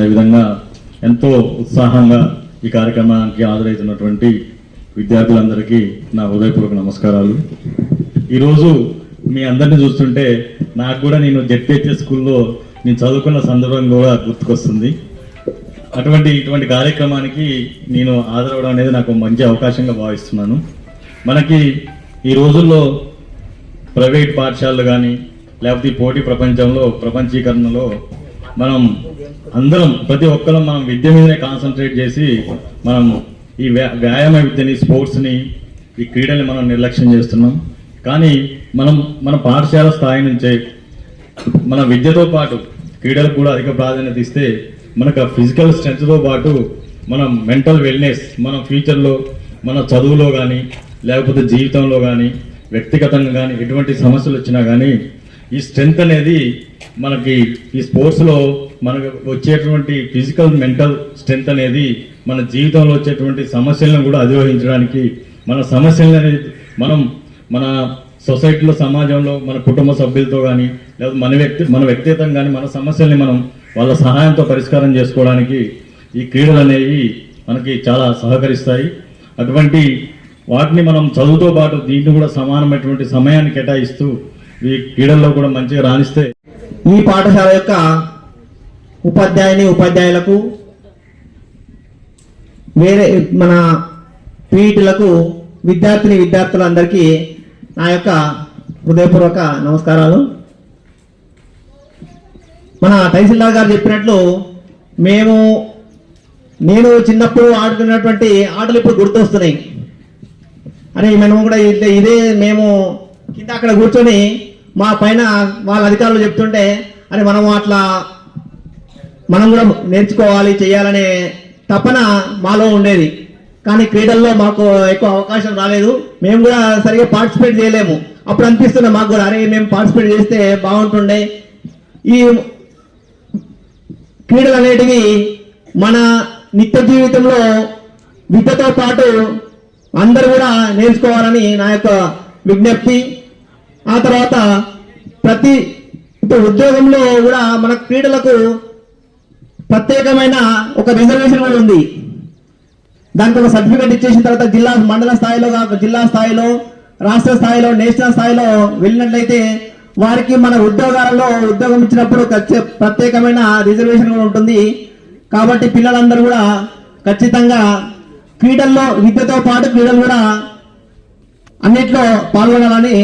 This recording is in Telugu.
అదేవిధంగా ఎంతో ఉత్సాహంగా ఈ కార్యక్రమానికి హాజరవుతున్నటువంటి విద్యార్థులందరికీ నా హృదయపూర్వక నమస్కారాలు. ఈరోజు మీ అందరిని చూస్తుంటే నాకు కూడా నేను జెడ్పిహెచ్ఎస్ స్కూల్లో నేను చదువుకున్న సందర్భం కూడా గుర్తుకొస్తుంది. అటువంటి ఇటువంటి కార్యక్రమానికి నేను హాజరవడం అనేది నాకు మంచి అవకాశంగా భావిస్తున్నాను. మనకి ఈ రోజుల్లో ప్రైవేట్ పాఠశాలలు కానీ లేకపోతే ఈ పోటీ ప్రపంచంలో ప్రపంచీకరణలో మనం అందరం ప్రతి ఒక్కరం మనం విద్య మీదనే కాన్సన్ట్రేట్ చేసి మనం ఈ వ్యాయామ విద్యని స్పోర్ట్స్ని ఈ క్రీడల్ని మనం నిర్లక్ష్యం చేస్తున్నాం. కానీ మనం మన పాఠశాల స్థాయి నుంచే మన విద్యతో పాటు క్రీడలకు కూడా అధిక ప్రాధాన్యత ఇస్తే మనకు ఫిజికల్ స్ట్రెంగ్త్తో పాటు మనం మెంటల్ వెల్నెస్ మన ఫ్యూచర్లో మన చదువులో కానీ లేకపోతే జీవితంలో కానీ వ్యక్తిగతంగా కానీ ఎటువంటి సమస్యలు వచ్చినా కానీ ఈ స్ట్రెంగ్త్ అనేది మనకి ఈ స్పోర్ట్స్లో మనకు వచ్చేటువంటి ఫిజికల్ మెంటల్ స్ట్రెంగ్త్ అనేది మన జీవితంలో వచ్చేటువంటి సమస్యలను కూడా అధిరోహించడానికి మన సమస్యలను అనేది మనం మన సొసైటీలో సమాజంలో మన కుటుంబ సభ్యులతో కానీ లేదా మన వ్యక్తి మన వ్యక్తిగతం కానీ మన సమస్యల్ని మనం వాళ్ళ సహాయంతో పరిష్కారం చేసుకోవడానికి ఈ క్రీడలు అనేవి మనకి చాలా సహకరిస్తాయి. అటువంటి వాటిని మనం చదువుతో పాటు దీన్ని కూడా సమానమైనటువంటి సమయాన్ని కేటాయిస్తూ ఈ క్రీడల్లో కూడా మంచిగా రాణిస్తే ఈ పాఠశాల యొక్క ఉపాధ్యాయుని ఉపాధ్యాయులకు వేరే మన పీఈటీలకు విద్యార్థిని విద్యార్థులందరికీ నా యొక్క హృదయపూర్వక నమస్కారాలు. మన తహసీల్దార్ గారు చెప్పినట్లు మేము నేను చిన్నప్పుడు ఆడుకున్నటువంటి ఆటలు ఇప్పుడు గుర్తొస్తున్నాయి. అని మేము కూడా ఇదే- ఇదే మేము కింద అక్కడ కూర్చొని మా పైన వాళ్ళ అధికారులు చెప్తుంటే అని మనం అట్లా మనం కూడా నేర్చుకోవాలి చేయాలనే తపన మాలో ఉండేది. కానీ క్రీడల్లో మాకు ఎక్కువ అవకాశం రాలేదు. మేము కూడా సరిగా పార్టిసిపేట్ చేయలేము. అప్పుడు అనిపిస్తున్న మాకు కూడా అరే మేము పార్టిసిపేట్ చేస్తే బాగుంటుండే. ఈ క్రీడలు అనేటివి మన నిత్య జీవితంలో విద్యతో పాటు అందరు కూడా నేర్చుకోవాలని నా యొక్క విజ్ఞప్తి. ఆ తర్వాత ప్రతి ఇప్పుడు ఉద్యోగంలో కూడా మన క్రీడలకు ప్రత్యేకమైన ఒక రిజర్వేషన్ కూడా ఉంది. దానికి ఒక సర్టిఫికేట్ ఇచ్చేసిన తర్వాత జిల్లా మండల స్థాయిలో జిల్లా స్థాయిలో రాష్ట్ర స్థాయిలో నేషనల్ స్థాయిలో వెళ్ళినట్లయితే వారికి మన ఉద్యోగాలలో ఉద్యోగం ఇచ్చినప్పుడు ప్రత్యేకమైన రిజర్వేషన్ కూడా ఉంటుంది. కాబట్టి పిల్లలందరూ కూడా ఖచ్చితంగా క్రీడల్లో విద్యతో పాటు క్రీడలు కూడా అన్నిట్లో పాల్గొనాలని